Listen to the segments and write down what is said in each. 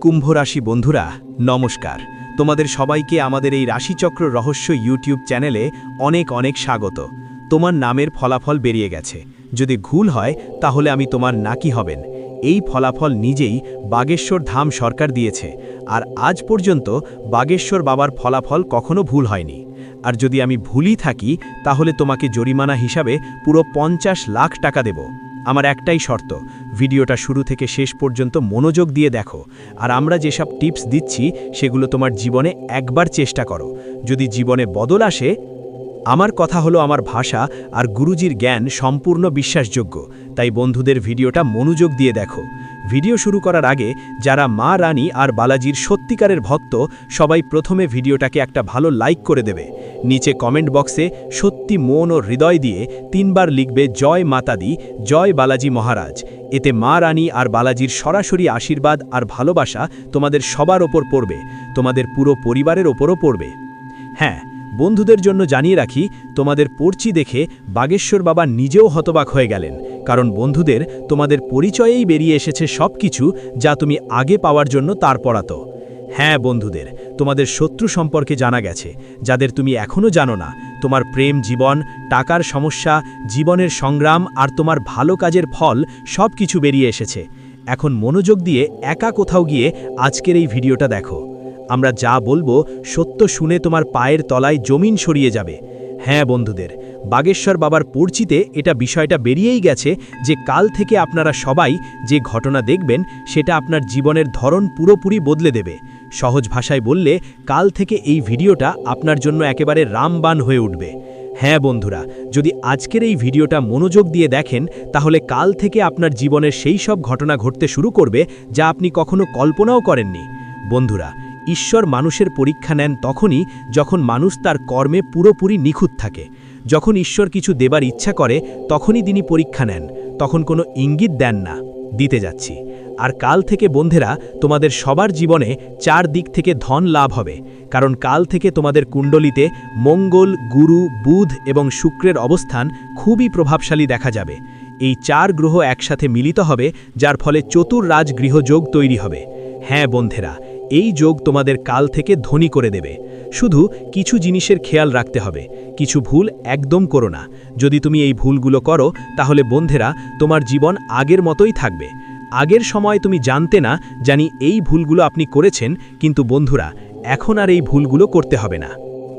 কুম্ভ রাশি বন্ধুরা, নমস্কার। তোমাদের সবাইকে আমাদের এই রাশিচক্র রহস্য ইউটিউব চ্যানেলে অনেক অনেক স্বাগত। তোমার নামের ফলাফল বেরিয়ে গেছে। যদি ভুল হয়, তাহলে আমি তোমার নাকি হবেন। এই ফলাফল নিজেই বাগেশ্বর ধাম সরকার দিয়েছে। আর আজ পর্যন্ত বাগেশ্বর বাবার ফলাফল কখনো ভুল হয়নি। আর যদি আমি ভুলই থাকি, তাহলে তোমাকে জরিমানা হিসাবে পুরো পঞ্চাশ লাখ টাকা দেব। আমার একটাই শর্ত, ভিডিওটা শুরু থেকে শেষ পর্যন্ত মনোযোগ দিয়ে দেখো, আর আমরা যেসব টিপস দিচ্ছি সেগুলো তোমার জীবনে একবার চেষ্টা করো। যদি জীবনে বদল আসে, আমার কথা হলো আমার ভাষা আর গুরুজির জ্ঞান সম্পূর্ণ বিশ্বাসযোগ্য, তাই বন্ধুদের ভিডিওটা মনোযোগ দিয়ে দেখো। ভিডিও শুরু করার আগে যারা মা, রানী আর বালাজির সত্যিকারের ভক্ত, সবাই প্রথমে ভিডিওটাকে একটা ভালো লাইক করে দেবে। নিচে কমেন্ট বক্সে সত্যি মন ও হৃদয় দিয়ে তিনবার লিখবে, জয় মাতাদি জয় বালাজি মহারাজ। এতে মা, রানী আর বালাজির সরাসরি আশীর্বাদ আর ভালোবাসা তোমাদের সবার ওপর পড়বে, তোমাদের পুরো পরিবারের ওপরও পড়বে। হ্যাঁ বন্ধুদের জন্য জানিয়ে রাখি, তোমাদের পড়চি দেখে বাগেশ্বর বাবা নিজেও হতবাক হয়ে গেলেন। কারণ বন্ধুদের তোমাদের পরিচয়েই বেরিয়ে এসেছে সব কিছু যা তুমি আগে পাওয়ার জন্য তার পড়াতো হ্যাঁ বন্ধুদের, তোমাদের শত্রু সম্পর্কে জানা গেছে, যাদের তুমি এখনও জানো না। তোমার প্রেম জীবন, টাকার সমস্যা, জীবনের সংগ্রাম আর তোমার ভালো কাজের ফল সব কিছু বেরিয়ে এসেছে। এখন মনোযোগ দিয়ে একা কোথাও গিয়ে আজকের এই ভিডিওটা দেখো। আমরা যা বলব, সত্য শুনে তোমার পায়ের তলায় জমিন সরিয়ে যাবে। হ্যাঁ বন্ধুদের, বাগেশ্বর বাবার পরিচিতে এটা বিষয়টা বেরিয়েই গেছে যে কাল থেকে আপনারা সবাই যে ঘটনা দেখবেন, সেটা আপনার জীবনের ধরন পুরোপুরি বদলে দেবে। সহজ ভাষায় বললে, কাল থেকে এই ভিডিওটা আপনার জন্য একেবারে রামবান হয়ে উঠবে। হ্যাঁ বন্ধুরা, যদি আজকের এই ভিডিওটা মনোযোগ দিয়ে দেখেন, তাহলে কাল থেকে আপনার জীবনের সেই সব ঘটনা ঘটতে শুরু করবে যা আপনি কখনো কল্পনাও করেননি। বন্ধুরা ঈশ্বর মানুষের পরীক্ষা নেন তখনই যখন মানুষ তার কর্মে পুরোপুরি নিখুঁত থাকে। যখন ঈশ্বর কিছু দেবার ইচ্ছা করে, তখনই তিনি পরীক্ষা নেন। তখন কোনো ইঙ্গিত দেন না। দিতে যাচ্ছি। আর কাল থেকে বন্ধেরা, তোমাদের সবার জীবনে চার দিক থেকে ধন লাভ হবে। কারণ কাল থেকে তোমাদের কুণ্ডলিতে মঙ্গল, গুরু, বুধ এবং শুক্রের অবস্থান খুবই প্রভাবশালী দেখা যাবে। এই চার গ্রহ একসাথে মিলিত হবে, যার ফলে চতুর রাজ রাজগৃহযোগ তৈরি হবে। হ্যাঁ বন্ধেরা, এই যোগ তোমাদের কাল থেকে ধনী করে দেবে। শুধু কিছু জিনিসের খেয়াল রাখতে হবে, কিছু ভুল একদম করো না। যদি তুমি এই ভুলগুলো করো, তাহলে বন্ধেরা, তোমার জীবন আগের মতোই থাকবে। আগের সময় তুমি জানতে না জানি এই ভুলগুলো আপনি করেছেন, কিন্তু বন্ধুরা, এখন আর এই ভুলগুলো করতে হবে না।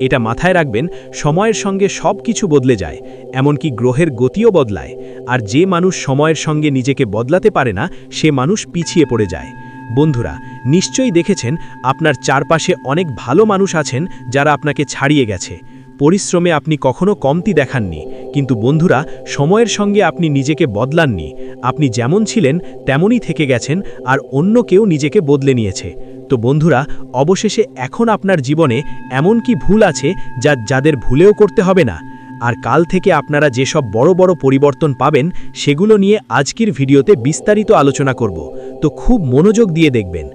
এটা মাথায় রাখবেন, সময়ের সঙ্গে সব কিছু বদলে যায়, এমনকি গ্রহের গতিও বদলায়। আর যে মানুষ সময়ের সঙ্গে নিজেকে বদলাতে পারে না, সে মানুষ পিছিয়ে পড়ে যায়। বন্ধুরা, নিশ্চয়ই দেখেছেন আপনার চারপাশে অনেক ভালো মানুষ আছেন যারা আপনাকে ছাড়িয়ে গেছে। পরিশ্রমে আপনি কখনো কমতি দেখাননি, কিন্তু বন্ধুরা, সময়ের সঙ্গে আপনি নিজেকে বদলাননি। আপনি যেমন ছিলেন, তেমনই থেকে গেছেন আর অন্য কেউ নিজেকে বদলে নিয়েছে। তো বন্ধুরা, অবশেষে এখন আপনার জীবনে এমন কি ভুল আছে যা, যাদের ভুলেও করতে হবে না? আর কাল থেকে আপনারা যেসব বড় বড় পরিবর্তন পাবেন, সেগুলো নিয়ে আজকের ভিডিওতে বিস্তারিত আলোচনা করব। তো খুব মনোযোগ দিয়ে দেখবেন।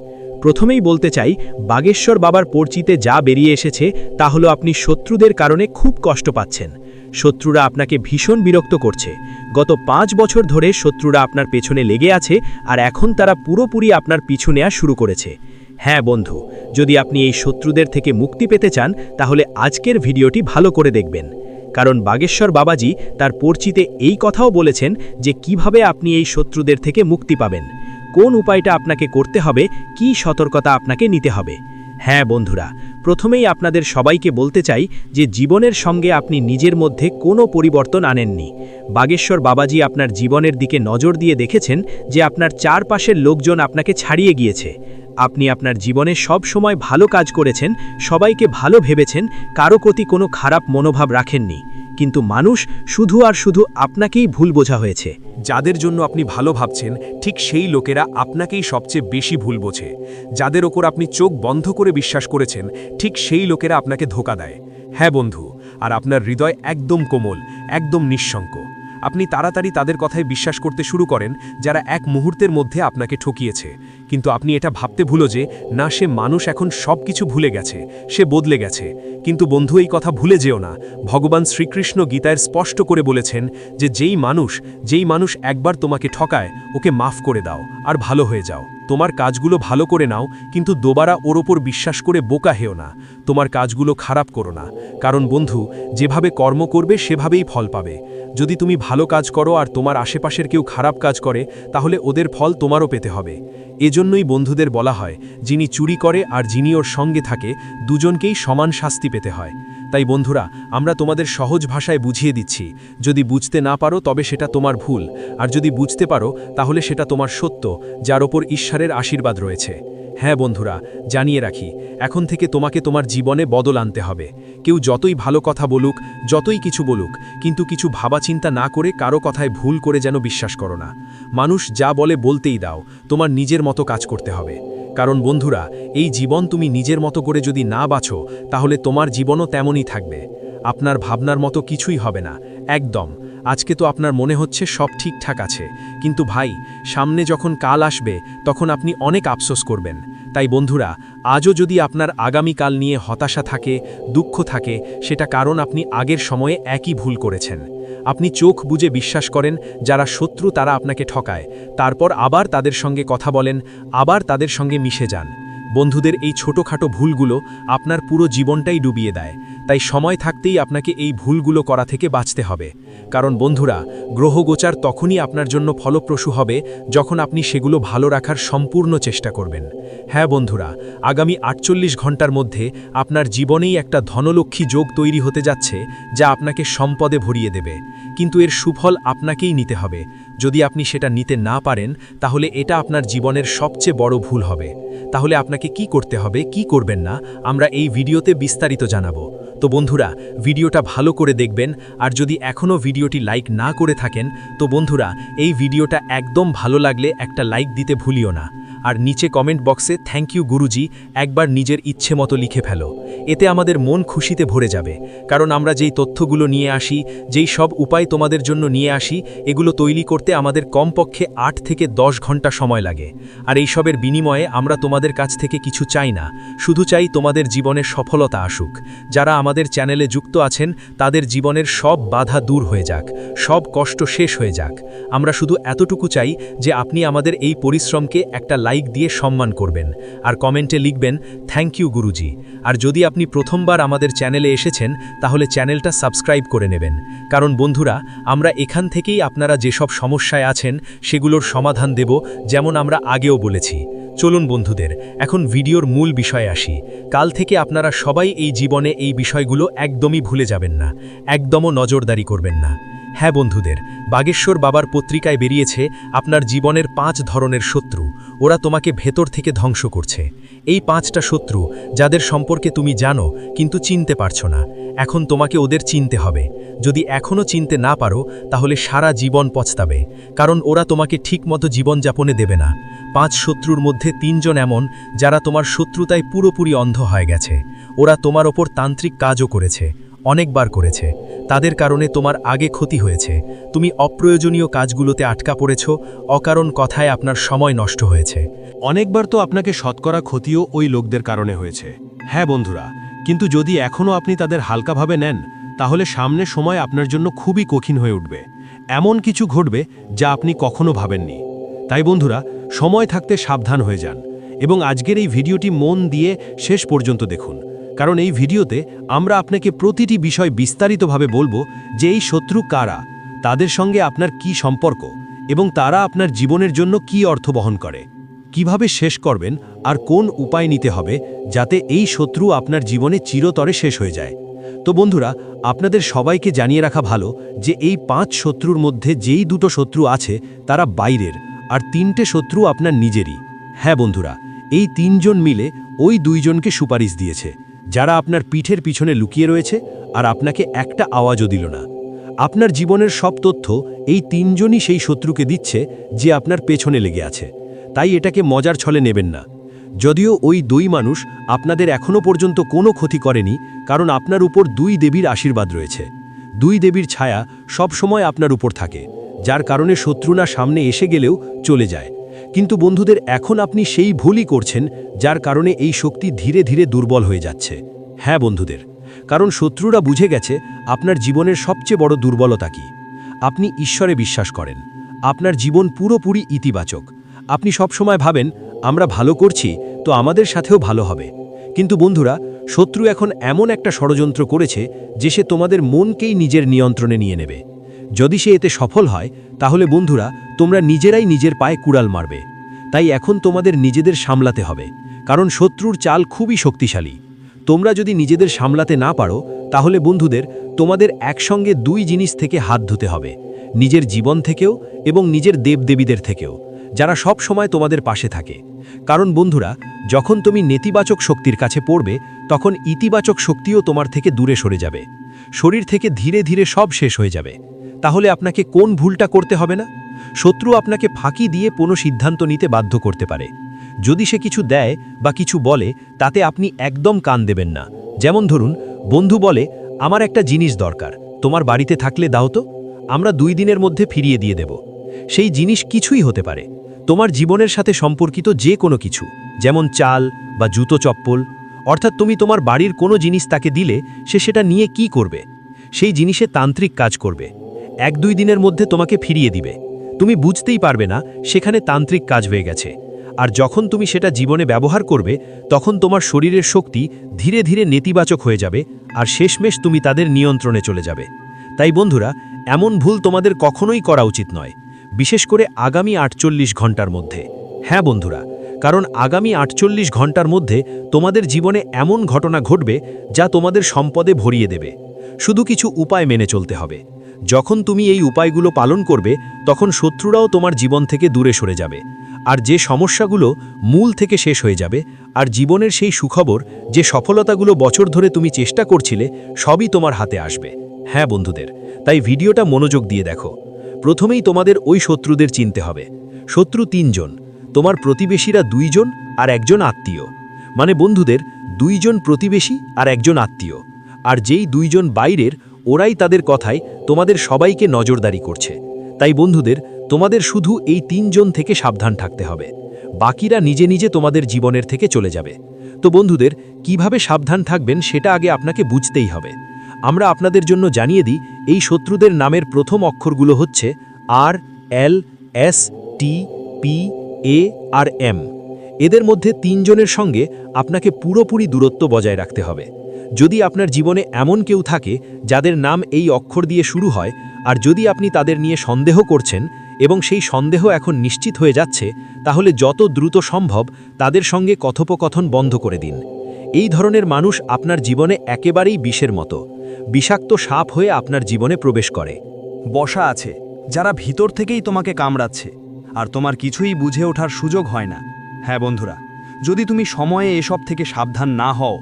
প্রথমেই বলতে চাই, বাগেশ্বর বাবার পরিচিতে যা বেরিয়ে এসেছে, তা হলো আপনি শত্রুদের কারণে খুব কষ্ট পাচ্ছেন। শত্রুরা আপনাকে ভীষণ বিরক্ত করছে। গত পাঁচ বছর ধরে শত্রুরা আপনার পেছনে লেগে আছে আর এখন তারা পুরোপুরি আপনার পিছু নেওয়া শুরু করেছে। হ্যাঁ বন্ধু, যদি আপনি এই শত্রুদের থেকে মুক্তি পেতে চান, তাহলে আজকের ভিডিওটি ভালো করে দেখবেন। কারণ বাগেশ্বর বাবাজি তার পরিচিতে এই কথাও বলেছেন যে কীভাবে আপনি এই শত্রুদের থেকে মুক্তি পাবেন, কোন উপায়টা আপনাকে করতে হবে, কি সতর্কতা আপনাকে নিতে হবে। হ্যাঁ বন্ধুরা, প্রথমেই আপনাদের সবাইকে বলতে চাই যে জীবনের সঙ্গে আপনি নিজের মধ্যে কোনো পরিবর্তন আনেননি। বাগেশ্বর বাবাজি আপনার জীবনের দিকে নজর দিয়ে দেখেছেন যে আপনার চারপাশের লোকজন আপনাকে ছাড়িয়ে গিয়েছে। আপনি আপনার জীবনে সব সময় ভালো কাজ করেছেন, সবাইকে ভালো ভেবেছেন, কারও প্রতি কোনো খারাপ মনোভাব রাখেননি। কিন্তু মানুষ শুধু আর শুধু আপনাকেই ভুল বোঝা হয়েছে। যাদের জন্য আপনি ভালো ভাবছেন, ঠিক সেই লোকেরা আপনাকেই সবচেয়ে বেশি ভুল বোঝে। যাদের ওপর আপনি চোখ বন্ধ করে বিশ্বাস করেছেন, ঠিক সেই লোকেরা আপনাকে ধোকা দেয়। হ্যাঁ বন্ধু, আর আপনার হৃদয় একদম কোমল, একদম নিঃশঙ্ক আপনি তাড়াতাড়ি তাদের কথায় বিশ্বাস করতে শুরু করেন, যারা এক মুহূর্তের মধ্যে আপনাকে ঠকিয়েছে। কিন্তু আপনি এটা ভাবতে ভুলো যে, না, সে মানুষ এখন সব কিছু ভুলে গেছে, সে বদলে গেছে। কিন্তু বন্ধু, এই কথা ভুলে যেও না। ভগবান শ্রীকৃষ্ণ গীতায় স্পষ্ট করে বলেছেন যে, যেই মানুষ যেই মানুষ একবার তোমাকে ঠকায়, ওকে মাফ করে দাও, আর ভালো হয়ে যাও। তোমার কাজগুলো ভালো করে নাও, কিন্তু দোবারা ওর ওপর বিশ্বাস করে বোকা হেও না। তোমার কাজগুলো খারাপ করো না। কারণ বন্ধু, যেভাবে কর্ম করবে, সেভাবেই ফল পাবে। যদি তুমি ভালো কাজ করো আর তোমার আশেপাশের কেউ খারাপ কাজ করে, তাহলে ওদের ফল তোমারও পেতে হবে। এজন্যই বন্ধুদের বলা হয়, যিনি চুরি করে আর যিনি ওর সঙ্গে থাকে, দুজনকেই সমান শাস্তি পেতে হয়। তাই বন্ধুরা, আমরা তোমাদের সহজ ভাষায় বুঝিয়ে দিচ্ছি। যদি বুঝতে না পারো, তবে সেটা তোমার ভুল। আর যদি বুঝতে পারো, তাহলে সেটা তোমার সত্য, যার ওপর ঈশ্বরের আশীর্বাদ রয়েছে। হ্যাঁ বন্ধুরা, জানিয়ে রাখি, এখন থেকে তোমাকে তোমার জীবনে বদল আনতে হবে। কেউ যতই ভালো কথা বলুক, যতই কিছু বলুক, কিন্তু কিছু ভাবাচিন্তা না করে কারও কথায় ভুল করে যেন বিশ্বাস করো না। মানুষ যা বলে বলতেই দাও, তোমার নিজের মতো কাজ করতে হবে। কারণ বন্ধুরা, এই জীবন তুমি নিজের মতো করে যদি না বাছো, তাহলে তোমার জীবনও তেমনই থাকবে। আপনার ভাবনার মতো কিছুই হবে না। একদম। আজকে তো আপনার মনে হচ্ছে সব ঠিকঠাক আছে। কিন্তু ভাই, সামনে যখন কাল আসবে, তখন আপনি অনেক আফসোস করবেন। তাই বন্ধুরা আজও যদি আপনার আগামীকাল নিয়ে হতাশা থাকে, দুঃখ থাকে, সেটা কারণ আপনি আগের সময়ে একই ভুল করেছেন। আপনি চোখ বুঝে বিশ্বাস করেন, যারা শত্রু তারা আপনাকে ঠকায়। তারপর আবার তাদের সঙ্গে কথা বলেন, আবার তাদের সঙ্গে মিশে যান। বন্ধুদের এই ছোটোখাটো ভুলগুলো আপনার পুরো জীবনটাই ডুবিয়ে দেয়। তাই সময় থাকতেই আপনাকে এই ভুলগুলো করা থেকে বাঁচতে হবে। কারণ বন্ধুরা, গ্রহগোচার তখনই আপনার জন্য ফলপ্রসূ হবে যখন আপনি সেগুলো ভালো রাখার সম্পূর্ণ চেষ্টা করবেন। হ্যাঁ বন্ধুরা, আগামী আটচল্লিশ ঘণ্টার মধ্যে আপনার জীবনেই একটা ধনলক্ষ্মী যোগ তৈরি হতে যাচ্ছে যা আপনাকে সম্পদে ভরিয়ে দেবে। কিন্তু এর সুফল আপনাকেই নিতে হবে। যদি আপনি সেটা নিতে না পারেন, তাহলে এটা আপনার জীবনের সবচেয়ে বড় ভুল হবে। তাহলে আপনাকে কি করতে হবে, কি করবেন না, আমরা এই ভিডিওতে বিস্তারিত জানাব। তো বন্ধুরা, ভিডিওটা ভালো করে দেখবেন, আর যদি এখনও ভিডিওটি লাইক না করে থাকেন, তো বন্ধুরা, এই ভিডিওটা একদম ভালো লাগলে একটা লাইক দিতে ভুলিও না। আর নিচে কমেন্ট বক্সে থ্যাংক ইউ গুরুজি, একবার নিজের ইচ্ছে মতো লিখে ফেলো। এতে আমাদের মন খুশিতে ভরে যাবে। কারণ আমরা যেই তথ্যগুলো নিয়ে আসি, যেই সব উপায় তোমাদের জন্য নিয়ে আসি, এগুলো তৈরি করতে আমাদের কমপক্ষে আট থেকে দশ ঘণ্টা সময় লাগে। আর এইসবের বিনিময়ে আমরা তোমাদের কাছ থেকে কিছু চাই না। শুধু চাই তোমাদের জীবনের সফলতা আসুক। যারা আমাদের চ্যানেলে যুক্ত আছেন, তাদের জীবনের সব বাধা দূর হয়ে যাক। সব কষ্ট শেষ হয়ে যাক। আমরা শুধু এতটুকু চাই যে আপনি আমাদের এই পরিশ্রমকে একটা লাইক দিয়ে সম্মান করবেন। আর কমেন্টে লিখবেন থ্যাংক ইউ গুরুজি। আর যদি আপনি প্রথমবার আমাদের চ্যানেলে এসেছেন, তাহলে চ্যানেলটা সাবস্ক্রাইব করে নেবেন। কারণ বন্ধুরা, আমরা এখান থেকেই আপনারা যেসব সমস্যায় আছেন, সেগুলোর সমাধান দেব, যেমন আমরা আগেও বলেছি। চলুন বন্ধুদের, এখন ভিডিওর মূল বিষয়ে আসি। কাল থেকে আপনারা সবাই এই জীবনে এই বিষয়গুলো একদমই ভুলে যাবেন না। একদমও নজরদারি করবেন না। হ্যাঁ বন্ধুদের, বাগেশ্বর বাবার পত্রিকায় বেরিয়েছে আপনার জীবনের পাঁচ ধরনের শত্রু। ওরা তোমাকে ভেতর থেকে ধ্বংস করছে। এই পাঁচটা শত্রু, যাদের সম্পর্কে তুমি জানো, কিন্তু চিনতে পারছ না। এখন তোমাকে ওদের চিনতে হবে। যদি এখনও চিনতে না পারো, তাহলে সারা জীবন পচতাবে কারণ ওরা তোমাকে ঠিকমতো জীবনযাপনে দেবে না। পাঁচ শত্রুর মধ্যে তিনজন এমন, যারা তোমার শত্রুতায় পুরোপুরি অন্ধ হয়ে গেছে। ওরা তোমার ওপর তান্ত্রিক কাজও করেছে। অনেকবার করেছে। তাদের কারণে তোমার আগে ক্ষতি হয়েছে। তুমি অপ্রয়োজনীয় কাজগুলোতে আটকা পড়েছ, অকারণ কথায় আপনার সময় নষ্ট হয়েছে। অনেকবার তো আপনাকে শতকরা ক্ষতিও ওই লোকদের কারণে হয়েছে। হ্যাঁ বন্ধুরা, কিন্তু যদি এখনও আপনি তাদের হালকাভাবে নেন, তাহলে সামনে সময় আপনার জন্য খুবই কঠিন হয়ে উঠবে। এমন কিছু ঘটবে যা আপনি কখনো ভাবেননি। তাই বন্ধুরা, সময় থাকতে সাবধান হয়ে যান। এবং আজকের এই ভিডিওটি মন দিয়ে শেষ পর্যন্ত দেখুন। কারণ এই ভিডিওতে আমরা আপনাকে প্রতিটি বিষয় বিস্তারিতভাবে বলব যে এই শত্রু কারা, তাদের সঙ্গে আপনার কি সম্পর্ক এবং তারা আপনার জীবনের জন্য কি অর্থ বহন করে, কীভাবে শেষ করবেন আর কোন উপায় নিতে হবে যাতে এই শত্রু আপনার জীবনে চিরতরে শেষ হয়ে যায়। তো বন্ধুরা, আপনাদের সবাইকে জানিয়ে রাখা ভালো যে এই পাঁচ শত্রুর মধ্যে যেই দুটো শত্রু আছে তারা বাইরের আর তিনটে শত্রু আপনার নিজেরই। হ্যাঁ বন্ধুরা, এই তিনজন মিলে ওই দুইজনকে সুপারিশ দিয়েছে। যারা আপনার পিঠের পিছনে লুকিয়ে রয়েছে আর আপনাকে একটা আওয়াজও দিল না। আপনার জীবনের সব তথ্য এই তিনজনই সেই শত্রুকে দিচ্ছে যে আপনার পেছনে লেগে আছে। তাই এটাকে মজার ছলে নেবেন না। যদিও ওই দুই মানুষ আপনাদের এখনও পর্যন্ত কোনো ক্ষতি করেনি, কারণ আপনার উপর দুই দেবীর আশীর্বাদ রয়েছে। দুই দেবীর ছায়া সব সময় আপনার উপর থাকে, যার কারণে শত্রু না সামনে এসে গেলেও চলে যায়। কিন্তু বন্ধুদের এখন আপনি সেই ভুলই করছেন, যার কারণে এই শক্তি ধীরে ধীরে দুর্বল হয়ে যাচ্ছে। হ্যাঁ বন্ধুদের, কারণ শত্রুরা বুঝে গেছে আপনার জীবনের সবচেয়ে বড় দুর্বলতা কি। আপনি ঈশ্বরে বিশ্বাস করেন, আপনার জীবন পুরোপুরি ইতিবাচক। আপনি সব সময় ভাবেন, আমরা ভালো করছি, তো আমাদের সাথেও ভালো হবে। কিন্তু বন্ধুরা, শত্রু এখন এমন একটা ষড়যন্ত্র করেছে যে সে তোমাদের মনকেই নিজের নিয়ন্ত্রণে নিয়ে নেবে। যদি সে এতে সফল হয়, তাহলে বন্ধুরা, তোমরা নিজেরাই নিজের পায়ে কুড়াল মারবে। তাই এখন তোমাদের নিজেদের সামলাতে হবে, কারণ শত্রুর চাল খুবই শক্তিশালী। তোমরা যদি নিজেদের সামলাতে না পারো, তাহলে বন্ধুদের, তোমাদের একসঙ্গে দুই জিনিস থেকে হাত ধুতে হবে, নিজের জীবন থেকেও এবং নিজের দেবদেবীদের থেকেও, যারা সব সময় তোমাদের পাশে থাকে। কারণ বন্ধুরা, যখন তুমি নেতিবাচক শক্তির কাছে পড়বে, তখন ইতিবাচক শক্তিও তোমার থেকে দূরে সরে যাবে। শরীর থেকে ধীরে ধীরে সব শেষ হয়ে যাবে। তাহলে আপনাকে কোন ভুলটা করতে হবে না? শত্রু আপনাকে ফাঁকি দিয়ে কোনো সিদ্ধান্ত নিতে বাধ্য করতে পারে। যদি সে কিছু দেয় বা কিছু বলে, তাতে আপনি একদম কান দেবেন না। যেমন ধরুন, বন্ধু বলে, আমার একটা জিনিস দরকার, তোমার বাড়িতে থাকলে দাও তো, আমরা দুই দিনের মধ্যে ফিরিয়ে দিয়ে দেব। সেই জিনিস কিছুই হতে পারে। তোমার জীবনের সাথে সম্পর্কিত যে কোনো কিছু, যেমন চাল বা জুতো চপ্পল, অর্থাৎ তুমি তোমার বাড়ির কোনো জিনিস তাকে দিলে, সে সেটা নিয়ে কি করবে? সেই জিনিসে তান্ত্রিক কাজ করবে। এক দুই দিনের মধ্যে তোমাকে ফিরিয়ে দিবে। তুমি বুঝতেই পারবে না, সেখানে তান্ত্রিক কাজ হয়ে গেছে। আর যখন তুমি সেটা জীবনে ব্যবহার করবে, তখন তোমার শরীরের শক্তি ধীরে ধীরে নেতিবাচক হয়ে যাবে, আর শেষমেশ তুমি তাদের নিয়ন্ত্রণে চলে যাবে। তাই বন্ধুরা, এমন ভুল তোমাদের কখনোই করা উচিত নয়। বিশেষ করে আগামী আটচল্লিশ ঘণ্টার মধ্যে। হ্যাঁ বন্ধুরা, কারণ আগামী আটচল্লিশ ঘণ্টার মধ্যে তোমাদের জীবনে এমন ঘটনা ঘটবে যা তোমাদের সম্পদে ভরিয়ে দেবে। শুধু কিছু উপায় মেনে চলতে হবে। যখন তুমি এই উপায়গুলো পালন করবে, তখন শত্রুরাও তোমার জীবন থেকে দূরে সরে যাবে। আর যে সমস্যাগুলো মূল থেকে শেষ হয়ে যাবে, আর জীবনের সেই সুখবর, যে সফলতাগুলো বছর ধরে তুমি চেষ্টা করছিলে, সবই তোমার হাতে আসবে। হ্যাঁ বন্ধুদের, তাই ভিডিওটা মনোযোগ দিয়ে দেখো। প্রথমেই তোমাদের ওই শত্রুদের চিনতে হবে। শত্রু তিনজন, তোমার প্রতিবেশীরা দুইজন আর একজন আত্মীয়। মানে বন্ধুদের, দুইজন প্রতিবেশী আর একজন আত্মীয়। আর যেই দুইজন বাইরের ওরাই তাদের কথায় তোমাদের সবাইকে নজরদারি করছে। তাই বন্ধুদের, তোমাদের শুধু এই তিনজন থেকে সাবধান থাকতে হবে। বাকিরা নিজে নিজে তোমাদের জীবনের থেকে চলে যাবে। তো বন্ধুদের, কীভাবে সাবধান থাকবেন সেটা আগে আপনাকে বুঝতেই হবে। আমরা আপনাদের জন্য জানিয়ে দিই, এই শত্রুদের নামের প্রথম অক্ষরগুলো হচ্ছে R, L, S, T, P, A R M. এদের মধ্যে তিনজনের সঙ্গে আপনাকে পুরোপুরি দূরত্ব বজায় রাখতে হবে। যদি আপনার জীবনে এমন কেউ থাকে, যাদের নাম এই অক্ষর দিয়ে শুরু হয়, আর যদি আপনি তাদের নিয়ে সন্দেহ করছেন এবং সেই সন্দেহ এখন নিশ্চিত হয়ে যাচ্ছে, তাহলে যত দ্রুত সম্ভব তাদের সঙ্গে কথোপকথন বন্ধ করে দিন। এই ধরনের মানুষ আপনার জীবনে একেবারেই বিষের মতো। বিষাক্ত সাপ হয়ে আপনার জীবনে প্রবেশ করে। বসা আছে। যারা ভিতর থেকেই তোমাকে কামড়াচ্ছে, আর তোমার কিছুই বুঝে ওঠার সুযোগ হয় না। হ্যাঁ বন্ধুরা, যদি তুমি সময়ে এসব থেকে সাবধান না হও,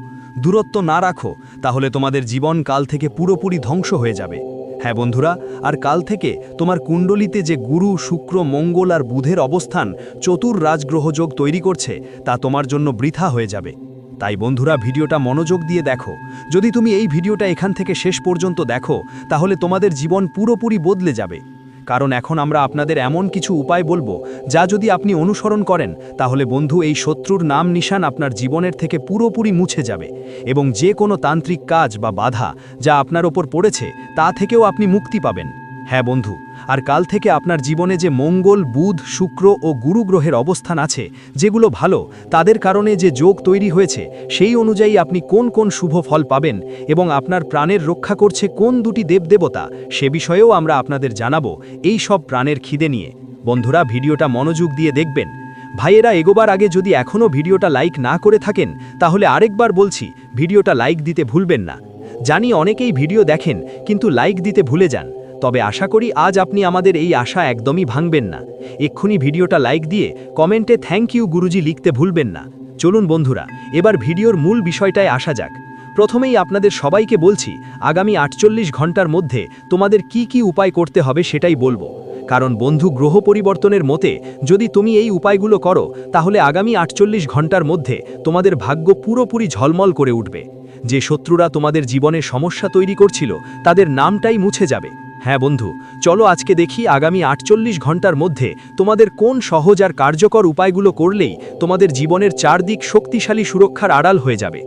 দূরত্ব না রাখো, তাহলে তোমাদের জীবন কাল থেকে পুরোপুরি ধ্বংস হয়ে যাবে। হ্যাঁ বন্ধুরা, আর কাল থেকে তোমার কুণ্ডলিতে যে গুরু, শুক্র, মঙ্গল আর বুধের অবস্থান, চতুর রাজগ্রহযোগ তৈরি করছে, তা তোমার জন্য বৃথা হয়ে যাবে। তাই বন্ধুরা, ভিডিওটা মনোযোগ দিয়ে দেখো। যদি তুমি এই ভিডিওটা এখান থেকে শেষ পর্যন্ত দেখো, তাহলে তোমাদের জীবন পুরোপুরি বদলে যাবে। কারণ এখন আমরা আপনাদের এমন কিছু উপায় বলব, যা যদি আপনি অনুসরণ করেন, তাহলে বন্ধু এই শত্রুর নাম নিশান আপনার জীবনের থেকে পুরোপুরি মুছে যাবে এবং যে কোনো তান্ত্রিক কাজ বা বাধা যা আপনার ওপর পড়েছে, তা থেকেও আপনি মুক্তি পাবেন। হ্যাঁ বন্ধু, আর কাল থেকে আপনার জীবনে যে মঙ্গল, বুধ, শুক্র ও গুরু গ্রহের অবস্থান আছে, যেগুলো ভালো, তাদের কারণে যে যোগ তৈরি হয়েছে, সেই অনুযায়ী আপনি কোন কোন শুভ ফল পাবেন এবং আপনার প্রাণের রক্ষা করছে কোন দুটি দেবদেবতা, সে বিষয়েও আমরা আপনাদের জানাব এই সব প্রাণের খিদে নিয়ে। বন্ধুরা, ভিডিওটা মনোযোগ দিয়ে দেখবেন। ভাইয়েরা, এগোবার আগে যদি এখনও ভিডিওটা লাইক না করে থাকেন, তাহলে আরেকবার বলছি, ভিডিওটা লাইক দিতে ভুলবেন না। জানি অনেকেই ভিডিও দেখেন, কিন্তু লাইক দিতে ভুলে যান। তবে আশা করি আজ আপনি আমাদের এই আশা একদমই ভাঙবেন না। এক্ষুনি ভিডিওটা লাইক দিয়ে কমেন্টে থ্যাংক ইউ গুরুজি লিখতে ভুলবেন না। চলুন বন্ধুরা, এবার ভিডিওর মূল বিষয়টায় আসা যাক। প্রথমেই আপনাদের সবাইকে বলছি, আগামী আটচল্লিশ ঘণ্টার মধ্যে তোমাদের কি কি উপায় করতে হবে সেটাই বলব। কারণ বন্ধু গ্রহ পরিবর্তনের মতে, যদি তুমি এই উপায়গুলো করো, তাহলে আগামী আটচল্লিশ ঘণ্টার মধ্যে তোমাদের ভাগ্য পুরোপুরি ঝলমল করে উঠবে। যে শত্রুরা তোমাদের জীবনে সমস্যা তৈরি করছিল, তাদের নামটাই মুছে যাবে। হ্যাঁ বন্ধু, চলো আজকে দেখি আগামী আটচল্লিশ ঘণ্টার মধ্যে তোমাদের কোন সহজ আর কার্যকর উপায়গুলো করলেই তোমাদের জীবনের চারদিক শক্তিশালী সুরক্ষার আড়াল হয়ে যাবে।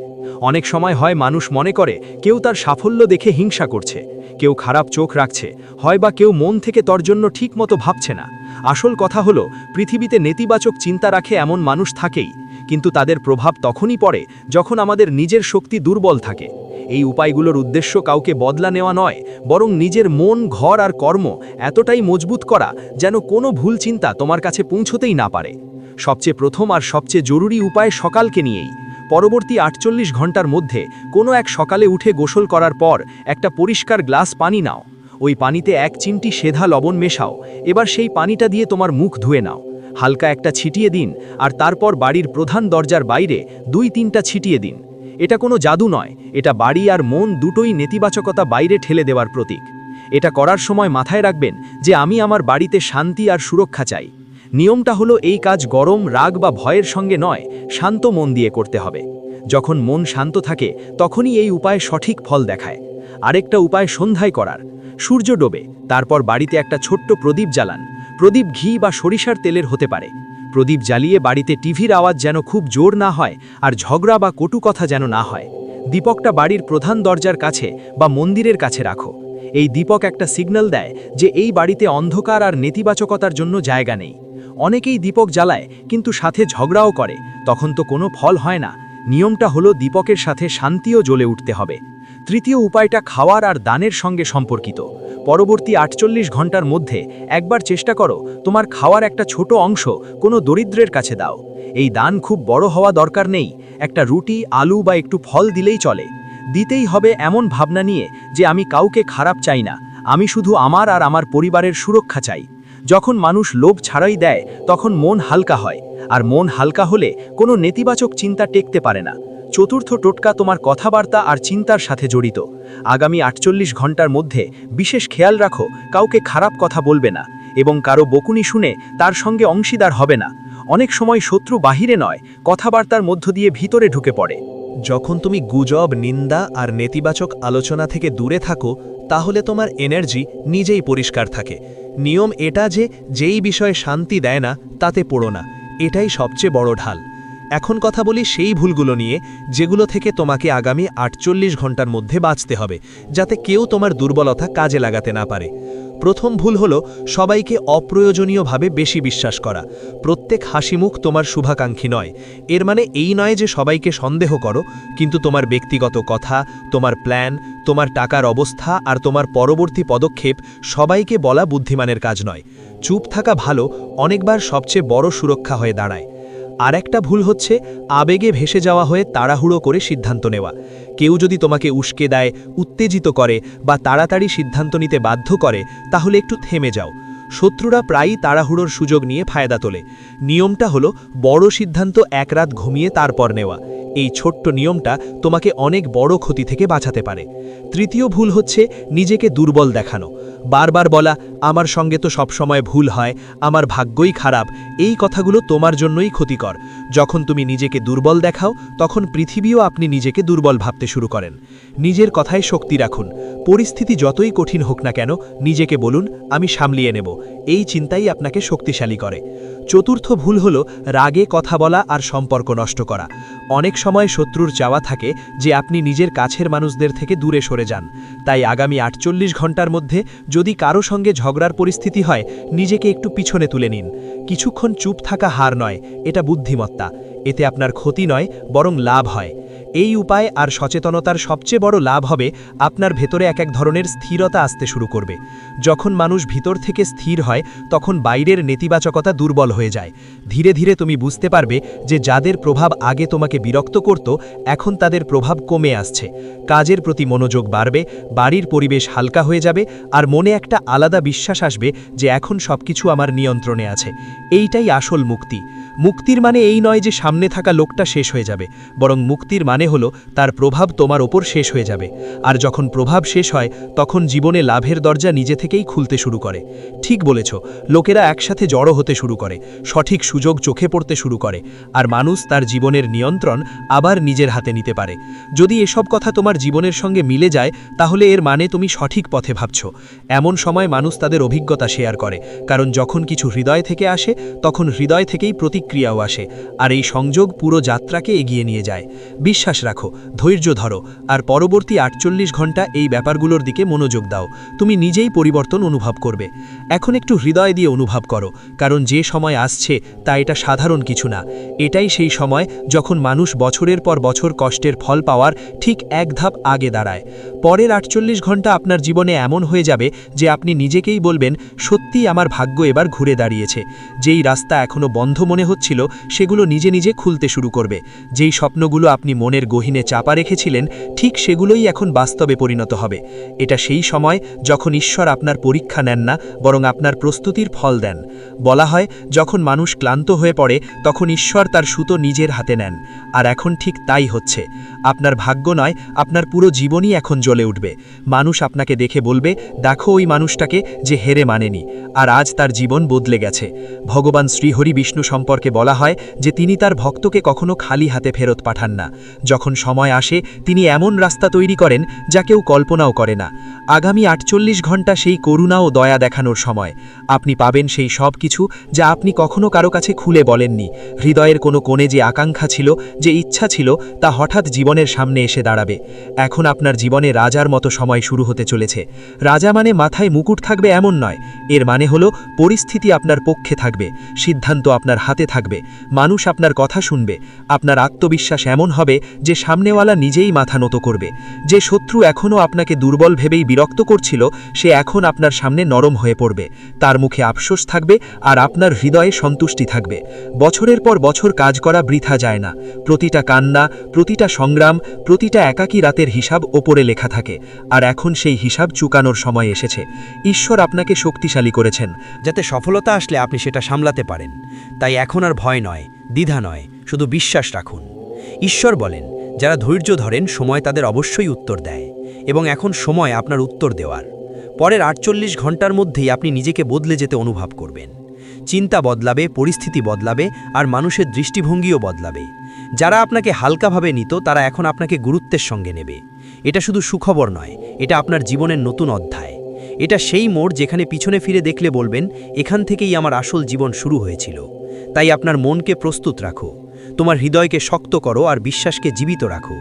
অনেক সময় হয় মানুষ মনে করে কেউ তার সাফল্য দেখে হিংসা করছে, কেউ খারাপ চোখ রাখছে, হয় বা কেউ মন থেকে তর জন্য ঠিকমতো ভাবছে না। আসল কথা হলো, পৃথিবীতে নেতিবাচক চিন্তা রাখে এমন মানুষ থাকেই, কিন্তু তাদের প্রভাব তখনই পড়ে যখন আমাদের নিজের শক্তি দুর্বল থাকে। এই উপায়গুলোর উদ্দেশ্য কাউকে বদলা নেওয়া নয়, বরং নিজের মন, ঘর আর কর্ম এতটাই মজবুত করা যেন কোনো ভুল চিন্তা তোমার কাছে পৌঁছতেই না পারে। সবচেয়ে প্রথম আর সবচেয়ে জরুরি উপায় সকালকে নিয়েই। পরবর্তী আটচল্লিশ ঘণ্টার মধ্যে কোনো এক সকালে উঠে গোসল করার পর একটা পরিষ্কার গ্লাস পানি নাও। ওই পানিতে এক চিমটি সেধা লবণ মেশাও। এবার সেই পানিটা দিয়ে তোমার মুখ ধুয়ে নাও। হালকা একটা ছিটিয়ে দিন আর তারপর বাড়ির প্রধান দরজার বাইরে দুই তিনটা ছিটিয়ে দিন। এটা কোনো জাদু নয়, এটা বাড়ি আর মন দুটোই নেতিবাচকতা বাইরে ঠেলে দেওয়ার প্রতীক। এটা করার সময় মাথায় রাখবেন যে আমি আমার বাড়িতে শান্তি আর সুরক্ষা চাই। নিয়মটা হলো এই কাজ গরম, রাগ বা ভয়ের সঙ্গে নয়, শান্ত মন দিয়ে করতে হবে। যখন মন শান্ত থাকে, তখনই এই উপায় সঠিক ফল দেখায়। আরেকটা উপায় সন্ধ্যায় করার। সূর্য ডোবে, তারপর বাড়িতে একটা ছোট্ট প্রদীপ জ্বালান। প্রদীপ ঘি বা সরিষার তেলের হতে পারে। প্রদীপ জ্বালিয়ে বাড়িতে টিভির আওয়াজ যেন খুব জোর না হয় আর ঝগড়া বা কটু কথা যেন না হয়। দীপকটা বাড়ির প্রধান দরজার কাছে বা মন্দিরের কাছে রাখো। এই দীপক একটা সিগন্যাল দেয় যে এই বাড়িতে অন্ধকার আর নেতিবাচকতার জন্য জায়গা নেই। অনেকেই দীপক জ্বালায়, কিন্তু সাথে ঝগড়াও করে। তখন তো কোনো ফল হয় না। নিয়মটা হলো দীপকের সাথে শান্তিও জ্বলে উঠতে হবে। তৃতীয় উপায়টা খাওয়ার আর দানের সঙ্গে সম্পর্কিত। পরবর্তী আটচল্লিশ ঘণ্টার মধ্যে একবার চেষ্টা করো, তোমার খাওয়ার একটা ছোট অংশ কোনো দরিদ্রের কাছে দাও। এই দান খুব বড় হওয়া দরকার নেই, একটা রুটি, আলু বা একটু ফল দিলেই চলে। দিতেই হবে এমন ভাবনা নিয়ে যে আমি কাউকে খারাপ চাই না, আমি শুধু আমার আর আমার পরিবারের সুরক্ষা চাই। যখন মানুষ লোভ ছাড়াই দেয়, তখন মন হালকা হয়, আর মন হালকা হলে কোনো নেতিবাচক চিন্তা টেকতে পারে না। চতুর্থ টোটকা তোমার কথাবার্তা আর চিন্তার সাথে জড়িত। আগামী আটচল্লিশ ঘণ্টার মধ্যে বিশেষ খেয়াল রাখো, কাউকে খারাপ কথা বলবে না এবং কারও বকুনি শুনে তার সঙ্গে অংশীদার হবে না। অনেক সময় শত্রু বাহিরে নয়, কথাবার্তার মধ্য দিয়ে ভিতরে ঢুকে পড়ে। যখন তুমি গুজব, নিন্দা আর নেতিবাচক আলোচনা থেকে দূরে থাকো, তাহলে তোমার এনার্জি নিজেই পরিষ্কার থাকে। নিয়ম এটা যে, যেই বিষয়ে শান্তি দেয় না, তাতে পড়ো না। এটাই সবচেয়ে বড় ঢাল। এখন কথা বলি সেই ভুলগুলো নিয়ে, যেগুলো থেকে তোমাকে আগামী আটচল্লিশ ঘণ্টার মধ্যে বাঁচতে হবে, যাতে কেউ তোমার দুর্বলতা কাজে লাগাতে না পারে। প্রথম ভুল হলো সবাইকে অপ্রয়োজনীয়ভাবে বেশি বিশ্বাস করা। প্রত্যেক হাসিমুখ তোমার শুভাকাঙ্ক্ষী নয়। এর মানে এই নয় যে সবাইকে সন্দেহ করো, কিন্তু তোমার ব্যক্তিগত কথা, তোমার প্ল্যান, তোমার টাকার অবস্থা আর তোমার পরবর্তী পদক্ষেপ সবাইকে বলা বুদ্ধিমানের কাজ নয়। চুপ থাকা ভালো অনেকবার সবচেয়ে বড় সুরক্ষা হয়ে দাঁড়ায়। আর একটা ভুল হচ্ছে, আবেগে ভেসে যাওয়া হয়ে তাড়াহুড়ো করে সিদ্ধান্ত নেওয়া। কেউ যদি তোমাকে উস্কে দেয়, উত্তেজিত করে বা তাড়াতাড়ি সিদ্ধান্ত নিতে বাধ্য করে, তাহলে একটু থেমে যাও। শত্রুরা প্রায়ই তাড়াহুড়োর সুযোগ নিয়ে ফায়দা তোলে। নিয়মটা হলো, বড় সিদ্ধান্ত এক রাত ঘুমিয়ে তারপর নেওয়া। এই ছোট্ট নিয়মটা তোমাকে অনেক বড় ক্ষতি থেকে বাঁচাতে পারে। তৃতীয় ভুল হচ্ছে নিজেকে দুর্বল দেখানো। বারবার বলা, আমার সঙ্গে তো সবসময় ভুল হয়, আমার ভাগ্যই খারাপ। এই কথাগুলো তোমার জন্যই ক্ষতিকর। যখন তুমি নিজেকে দুর্বল দেখাও, তখন পৃথিবীও আপনি নিজেকে দুর্বল ভাবতে শুরু করেন। নিজের কথায় শক্তি রাখুন। পরিস্থিতি যতই কঠিন হোক না কেন, নিজেকে বলুন, আমি সামলিয়ে নেব। এই চিন্তাই আপনাকে শক্তিশালী করে। চতুর্থ ভুল হল রাগে কথা বলা আর সম্পর্ক নষ্ট করা। অনেক সময় শত্রুর চাওয়া থাকে যে আপনি নিজের কাছের মানুষদের থেকে দূরে সরে যান। তাই আগামী আটচল্লিশ ঘণ্টার মধ্যে যদি কারও সঙ্গে ঝগড়ার পরিস্থিতি হয়, নিজেকে একটু পিছনে তুলে নিন। কিছুক্ষণ চুপ থাকা হার নয়, এটা বুদ্ধিমত্তা। এতে আপনার ক্ষতি নয়, বরং লাভ হয়। এই উপায় আর সচেতনতার সবচেয়ে বড় লাভ হবে আপনার ভেতরে এক এক ধরনের স্থিরতা আসতে শুরু করবে। যখন মানুষ ভিতর থেকে স্থির হয়, তখন বাইরের নেতিবাচকতা দুর্বল হয়ে যায়। ধীরে ধীরে তুমি বুঝতে পারবে যে যাদের প্রভাব আগে তোমাকে বিরক্ত করত, এখন তাদের প্রভাব কমে আসছে। কাজের প্রতি মনোযোগ বাড়বে, বাড়ির পরিবেশ হালকা হয়ে যাবে, আর মনে একটা আলাদা বিশ্বাস আসবে যে এখন সবকিছু আমার নিয়ন্ত্রণে আছে। এইটাই আসল মুক্তি। মুক্তির মানে এই নয় যে সামনে থাকা লোকটা শেষ হয়ে যাবে, বরং মুক্তির মানে হলো তার প্রভাব তোমার ওপর শেষ হয়ে যাবে। আর যখন প্রভাব শেষ হয়, তখন জীবনে লাভের দরজা নিজে থেকেই খুলতে শুরু করে। ঠিক বলেছ, লোকেরা একসাথে জড়ো হতে শুরু করে, সঠিক সুযোগ চোখে পড়তে শুরু করে, আর মানুষ তার জীবনের নিয়ন্ত্রণ আবার নিজের হাতে নিতে পারে। যদি এসব কথা তোমার জীবনের সঙ্গে মিলে যায়, তাহলে এর মানে তুমি সঠিক পথে ভাবছ। এমন সময় মানুষ তাদের অভিজ্ঞতা শেয়ার করে, কারণ যখন কিছু হৃদয় থেকে আসে, তখন হৃদয় থেকেই প্রতিক্রিয়া প্রতিক্রিয়াও আসে, আর এই সংযোগ পুরো যাত্রাকে এগিয়ে নিয়ে যায়। বিশ্বাস রাখো, ধৈর্য ধরো, আর পরবর্তী আটচল্লিশ ঘণ্টা এই ব্যাপারগুলোর দিকে মনোযোগ দাও। তুমি নিজেই পরিবর্তন অনুভব করবে। এখন একটু হৃদয় দিয়ে অনুভব করো, কারণ যে সময় আসছে, তা এটা সাধারণ কিছু না। এটাই সেই সময় যখন মানুষ বছরের পর বছর কষ্টের ফল পাওয়ার ঠিক এক ধাপ আগে দাঁড়ায়। পরের আটচল্লিশ ঘণ্টা আপনার জীবনে এমন হয়ে যাবে যে আপনি নিজেকেই বলবেন সত্যি আমার ভাগ্য এবার ঘুরে দাঁড়িয়েছে। যেই রাস্তা এখনও বন্ধ মনে হচ্ছিল, সেগুলো নিজে নিজে খুলতে শুরু করবে। যেই স্বপ্নগুলো আপনি মনের গহীনে চাপা রেখেছিলেন, ঠিক সেগুলোই এখন বাস্তবে পরিণত হবে। এটা সেই সময় যখন ঈশ্বর আপনার পরীক্ষা নেন না, বরং আপনার প্রস্তুতির ফল দেন। বলা হয়, যখন মানুষ ক্লান্ত হয়ে পড়ে, তখন ঈশ্বর তার সুতো নিজের হাতে নেন। আর এখন ঠিক তাই হচ্ছে। আপনার ভাগ্য নয়, আপনার পুরো জীবনই এখন জ্বলে উঠবে। মানুষ আপনাকে দেখে বলবে, দেখো ওই মানুষটাকে যে হেরে মানেনি, আর আজ তার জীবন বদলে গেছে। ভগবান শ্রীহরি বিষ্ণু সম্পর্কে বলা হয় যে তিনি তার ভক্তকে কখনো খালি হাতে ফেরত পাঠান না। যখন সময় আসে, তিনি এমন রাস্তা তৈরি করেন যা কেউ কল্পনাও করে না। আগামী আটচল্লিশ ঘণ্টা সেই করুণা ও দয়া দেখানোর সময়। আপনি পাবেন সেই সব কিছু যা আপনি কখনো কারও কাছে খুলে বলেননি। হৃদয়ের কোনো কোণে যে আকাঙ্ক্ষা ছিল, যে ইচ্ছা ছিল, তা হঠাৎ জীবনের সামনে এসে দাঁড়াবে। এখন আপনার জীবনে রাজার মতো সময় শুরু হতে চলেছে। রাজা মানে মাথায় মুকুট থাকবে এমন নয়। এর মানে হলো, পরিস্থিতি আপনার পক্ষে থাকবে, সিদ্ধান্ত আপনার হাতে থাকবে, মানুষ আপনার কথা শুনবে, আপনার আত্মবিশ্বাস এমন হবে যে সামনেওয়ালা নিজেই মাথা নত করবে, যে শত্রু এখনও আপনাকে দুর্বল ভেবেই বিরক্ত করছিল, সে এখন আপনার সামনে নরম হয়ে পড়বে। তার মুখে আফসোস থাকবে আর আপনার হৃদয়ে সন্তুষ্টি থাকবে। বছরের পর বছর কাজ করা বৃথা যায় না। প্রতিটা কান্না, প্রতিটা সংগ্রাম, প্রতিটা একাকী রাতের হিসাব ওপরে লেখা থাকে। আর এখন সেই হিসাব চুকানোর সময় এসেছে। ঈশ্বর আপনাকে শক্তিশালী করেছেন, যাতে সফলতা আসলে আপনি সেটা সামলাতে পারেন। তাই এখন আর ভয় নয়, দ্বিধা নয়, শুধু বিশ্বাস রাখুন। ঈশ্বর বলেন, যারা ধৈর্য ধরেন, সময় তাদের অবশ্যই উত্তর দেয়। এবং এখন সময় আপনার উত্তর দেওয়ার। পরের আটচল্লিশ ঘণ্টার মধ্যেই আপনি নিজেকে বদলে যেতে অনুভব করবেন। চিন্তা বদলাবে, পরিস্থিতি বদলাবে আর মানুষের দৃষ্টিভঙ্গিও বদলাবে। যারা আপনাকে হালকাভাবে নিত, তারা এখন আপনাকে গুরুত্বের সঙ্গে নেবে। এটা শুধু সুখবর নয়, এটা আপনার জীবনের নতুন অধ্যায়। এটা সেই মোড় যেখানে পিছনে ফিরে দেখলে বলবেন, এখান থেকেই আমার আসল জীবন শুরু হয়েছিল। তাই আপনার মনকে প্রস্তুত রাখো। তোমার হৃদয়কে শক্ত করো আর বিশ্বাসকে জীবিত রাখো।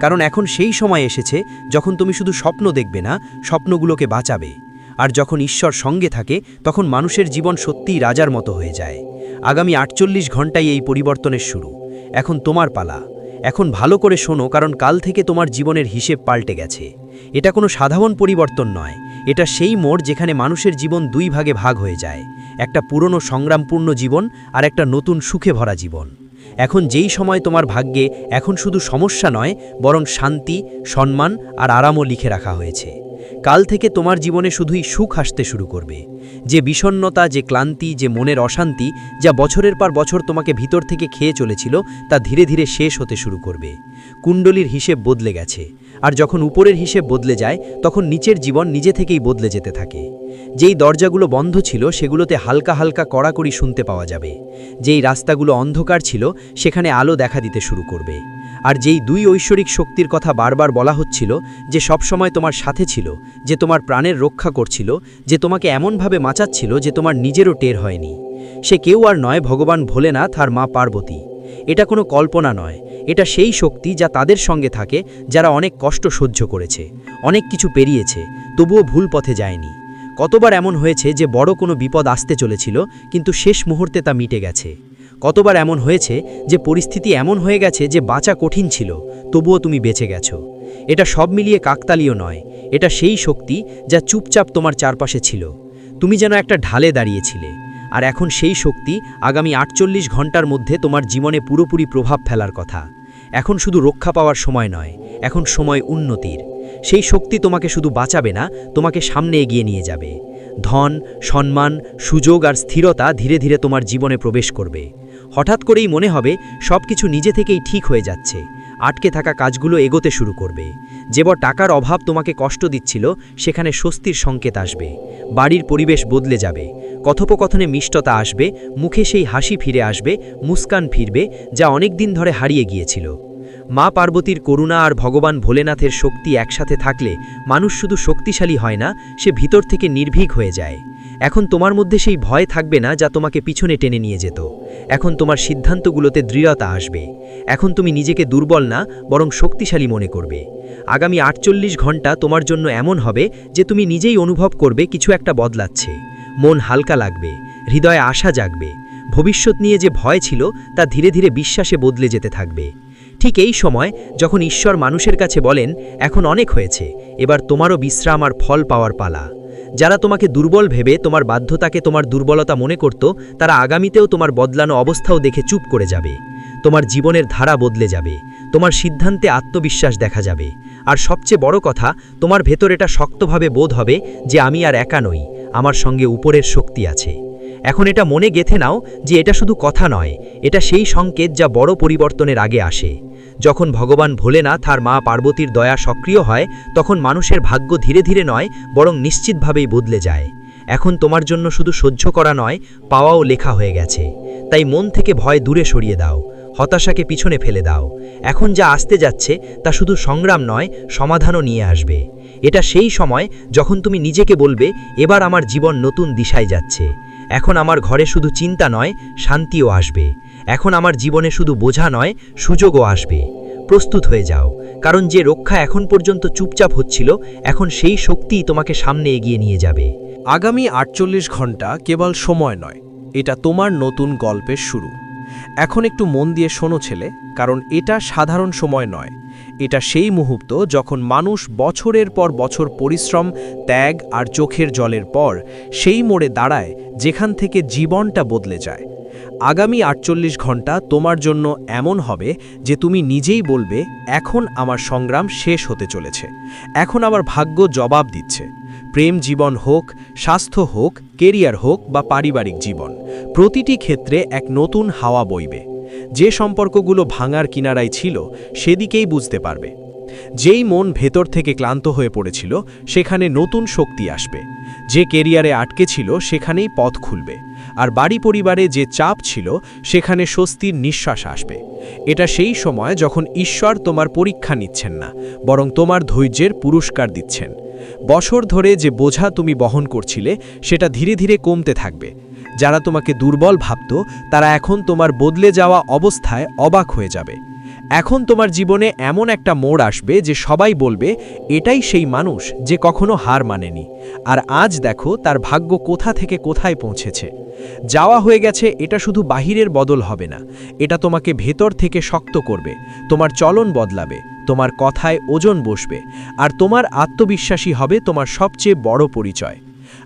কারণ এখন সেই সময় এসেছে যখন তুমি শুধু স্বপ্ন দেখবে না, স্বপ্নগুলোকে বাঁচাবে। আর যখন ঈশ্বর সঙ্গে থাকে, তখন মানুষের জীবন সত্যিই রাজার মতো হয়ে যায়। আগামী আটচল্লিশ ঘন্টায় এই পরিবর্তনের শুরু। এখন তোমার পালা। এখন ভালো করে শোনো, কারণ কাল থেকে তোমার জীবনের হিসেব পাল্টে গেছে। এটা কোনো সাধারণ পরিবর্তন নয়। এটা সেই মোড় যেখানে মানুষের জীবন দুই ভাগে ভাগ হয়ে যায়। একটা পুরনো সংগ্রামপূর্ণ জীবন আর একটা নতুন সুখে ভরা জীবন। এখন যেই সময় তোমার ভাগ্যে এখন শুধু সমস্যা নয়, বরং শান্তি, সম্মান আর আরামও লিখে রাখা হয়েছে। কাল থেকে তোমার জীবনে শুধুই সুখ আসতে শুরু করবে। যে বিষণ্নতা, যে ক্লান্তি, যে মনের অশান্তি, যা বছরের পর বছর তোমাকে ভিতর থেকে খেয়ে চলেছিল, তা ধীরে ধীরে শেষ হতে শুরু করবে। কুণ্ডলীর হিসেব বদলে গেছে। আর যখন উপরের হিসেব বদলে যায়, তখন নিচের জীবন নিজে থেকেই বদলে যেতে থাকে। যেই দরজাগুলো বন্ধ ছিল, সেগুলোতে হালকা হালকা কড়াকড়ি শুনতে পাওয়া যাবে। যেই রাস্তাগুলো অন্ধকার ছিল, সেখানে আলো দেখা দিতে শুরু করবে। আর যেই দুই ঐশ্বরিক শক্তির কথা বারবার বলা হচ্ছিল, যে সবসময় তোমার সাথে ছিল, যে তোমার প্রাণের রক্ষা করছিল, যে তোমাকে এমনভাবে মাচাচ্ছিল যে তোমার নিজেরও টের হয়নি। সে কেউ আর নয়, ভগবান ভোলেনাথ আর মা পার্বতী। এটা কোনো কল্পনা নয়, এটা সেই শক্তি যা তাদের সঙ্গে থাকে, যারা অনেক কষ্ট সহ্য করেছে, অনেক কিছু পেরিয়েছে, তবুও ভুল পথে যায়নি। কতবার এমন হয়েছে যে বড় কোনো বিপদ আসতে চলেছিল, কিন্তু শেষ মুহূর্তে তা মিটে গেছে। কতবার এমন হয়েছে যে পরিস্থিতি এমন হয়ে গেছে যে বাঁচা কঠিন ছিল, তবুও তুমি বেঁচে গেছো। এটা সব মিলিয়ে কাকতালীয় নয়, এটা সেই শক্তি যা চুপচাপ তোমার চারপাশে ছিল। তুমি যেন একটা ঢালে দাঁড়িয়েছিলে, আর এখন সেই শক্তি আগামী আটচল্লিশ ঘণ্টার মধ্যে তোমার জীবনে পুরোপুরি প্রভাব ফেলার কথা। এখন শুধু রক্ষা পাওয়ার সময় নয়, এখন সময় উন্নতির। সেই শক্তি তোমাকে শুধু বাঁচাবে না, তোমাকে সামনে এগিয়ে নিয়ে যাবে। ধন, সম্মান, সুযোগ আর স্থিরতা ধীরে ধীরে তোমার জীবনে প্রবেশ করবে। হঠাৎ করেই মনে হবে সব কিছু নিজে থেকেই ঠিক হয়ে যাচ্ছে। আটকে থাকা কাজগুলো এগোতে শুরু করবে। যেব টাকার অভাব তোমাকে কষ্ট দিচ্ছিল, সেখানে স্বস্তির সংকেত আসবে। বাড়ির পরিবেশ বদলে যাবে। কথোপকথনে মিষ্টতা আসবে, মুখে সেই হাসি ফিরে আসবে, মুস্কান ফিরবে, যা অনেক দিন ধরে হারিয়ে গিয়েছিল। মা পার্বতীর করুণা আর ভগবান ভোলেনাথের শক্তি একসাথে থাকলে মানুষ শুধু শক্তিশালী হয় না, সে ভিতর থেকে নির্ভীক হয়ে যায়। এখন তোমার মধ্যে সেই ভয় থাকবে না যা তোমাকে পিছনে টেনে নিয়ে যেত। এখন তোমার সিদ্ধান্তগুলোতে দৃঢ়তা আসবে। এখন তুমি নিজেকে দুর্বল না, বরং শক্তিশালী মনে করবে। আগামী আটচল্লিশ ঘণ্টা তোমার জন্য এমন হবে যে তুমি নিজেই অনুভব করবে কিছু একটা বদলাচ্ছে। মন হালকা লাগবে, হৃদয়ে আশা জাগবে। ভবিষ্যৎ নিয়ে যে ভয় ছিল, তা ধীরে ধীরে বিশ্বাসে বদলে যেতে থাকবে। ঠিক এই সময়, যখন ঈশ্বর মানুষের কাছে বলেন, এখন অনেক হয়েছে, এবার তোমারও বিশ্রাম আর ফল পাওয়ার পালা। যারা তোমাকে দুর্বল ভেবে তোমার বাধ্যতাকে তোমার দুর্বলতা মনে করত, তারা আগামীতেও তোমার বদলানো অবস্থাও দেখে চুপ করে যাবে। তোমার জীবনের ধারা বদলে যাবে। তোমার সিদ্ধান্তে আত্মবিশ্বাস দেখা যাবে। আর সবচেয়ে বড় কথা, তোমার ভেতর এটা শক্তভাবে বোধ হবে যে আমি আর একা নই, আমার সঙ্গে উপরের শক্তি আছে। এখন এটা মনে গেথে নাও যে এটা শুধু কথা নয়, এটা সেই সংকেত যা বড় পরিবর্তনের আগে আসে। যখন ভগবান ভোলেনাথ আর মা পার্বতীর দয়া সক্রিয় হয়, তখন মানুষের ভাগ্য ধীরে ধীরে নয়, বরং নিশ্চিতভাবেই বদলে যায়। এখন তোমার জন্য শুধু সহ্য করা নয়, পাওয়াও লেখা হয়ে গেছে। তাই মন থেকে ভয় দূরে সরিয়ে দাও, হতাশাকে পিছনে ফেলে দাও। এখন যা আসতে যাচ্ছে, তা শুধু সংগ্রাম নয়, সমাধানও নিয়ে আসবে। এটা সেই সময় যখন তুমি নিজেকে বলবে, এবার আমার জীবন নতুন দিশায় যাচ্ছে। এখন আমার ঘরে শুধু চিন্তা নয়, শান্তিও আসবে। এখন আমার জীবনে শুধু বোঝা নয়, সুযোগও আসবে। প্রস্তুত হয়ে যাও। কারণ যে রক্ষা এখন পর্যন্ত চুপচাপ হচ্ছিল, এখন সেই শক্তিই তোমাকে সামনে এগিয়ে নিয়ে যাবে। আগামী আটচল্লিশ ঘণ্টা কেবল সময় নয়, এটা তোমার নতুন গল্পের শুরু। এখন একটু মন দিয়ে শোনো ছেলে, কারণ এটা সাধারণ সময় নয়। এটা সেই মুহূর্ত যখন মানুষ বছরের পর বছর পরিশ্রম, ত্যাগ আর চোখের জলের পর সেই মোড়ে দাঁড়ায় যেখান থেকে জীবনটা বদলে যায়। আগামী আটচল্লিশ ঘণ্টা তোমার জন্য এমন হবে যে তুমি নিজেই বলবে, এখন আমার সংগ্রাম শেষ হতে চলেছে। এখন আমার ভাগ্য জবাব দিচ্ছে। প্রেম জীবন হোক, স্বাস্থ্য হোক, কেরিয়ার হোক বা পারিবারিক জীবন, প্রতিটি ক্ষেত্রে এক নতুন হাওয়া বইবে। যে সম্পর্কগুলো ভাঙার কিনারায় ছিল, সেদিকেই বুঝতে পারবে। যেই মন ভেতর থেকে ক্লান্ত হয়ে পড়েছিল, সেখানে নতুন শক্তি আসবে। যে কেরিয়ারে আটকে ছিল, সেখানেই পথ খুলবে। আর বাড়ি পরিবারে যে চাপ ছিল, সেখানে স্বস্তির নিঃশ্বাস আসবে। এটা সেই সময় যখন ঈশ্বর তোমার পরীক্ষা নিচ্ছেন না, বরং তোমার ধৈর্যের পুরস্কার দিচ্ছেন। বছর ধরে যে বোঝা তুমি বহন করছিলে, সেটা ধীরে ধীরে কমতে থাকবে। যারা তোমাকে দুর্বল ভাবত, তারা এখন তোমার বদলে যাওয়া অবস্থায় অবাক হয়ে যাবে। এখন তোমার জীবনে এমন একটা মোড় আসবে যে সবাই বলবে, এটাই সেই মানুষ যে কখনো হার মানেনি। আর আজ দেখো তার ভাগ্য কোথা থেকে কোথায় পৌঁছেছে। যাওয়া হয়ে গেছে, এটা শুধু বাহিরের বদল হবে না। এটা তোমাকে ভেতর থেকে শক্ত করবে। তোমার চলন বদলাবে। তোমার কথায় ওজন বসবে। আর তোমার আত্মবিশ্বাসী হবে তোমার সবচেয়ে বড় পরিচয়।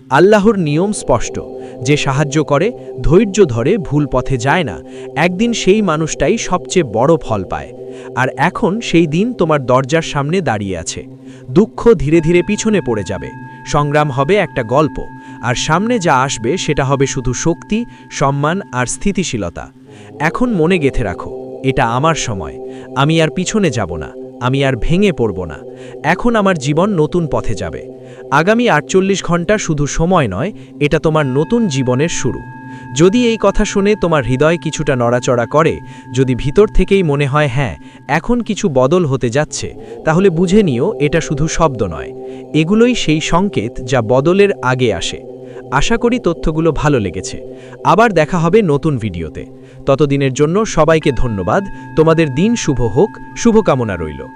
আল্লাহর নিয়ম স্পষ্ট, যে সাহায্য করে, ধৈর্য ধরে ভুল পথে যায় না, একদিন সেই মানুষটাই সবচেয়ে বড় ফল পায়। আর এখন সেই দিন তোমার দরজার সামনে দাঁড়িয়ে আছে। দুঃখ ধীরে ধীরে পিছনে পড়ে যাবে। সংগ্রাম হবে একটা গল্প, আর সামনে যা আসবে সেটা হবে শুধু শক্তি, সম্মান আর স্থিতিশীলতা। এখন মনে গেথে রাখো, এটা আমার সময়, আমি আর পিছনে যাব না। আমি আর ভেঙে পড়ব না। এখন আমার জীবন নতুন পথে যাবে। আগামী আটচল্লিশ ঘণ্টা শুধু সময় নয়, এটা তোমার নতুন জীবনের শুরু। যদি এই কথা শুনে তোমার হৃদয় কিছুটা নড়াচড়া করে, যদি ভিতর থেকেই মনে হয় হ্যাঁ এখন কিছু বদল হতে যাচ্ছে, তাহলে বুঝে নিও, এটা শুধু শব্দ নয়। এগুলোই সেই সংকেত যা বদলের আগে আসে। আশা করি তথ্যগুলো ভালো লেগেছে। আবার দেখা হবে নতুন ভিডিওতে। ততদিনের জন্য সবাইকে ধন্যবাদ। তোমাদের দিন শুভ হোক, শুভকামনা রইল।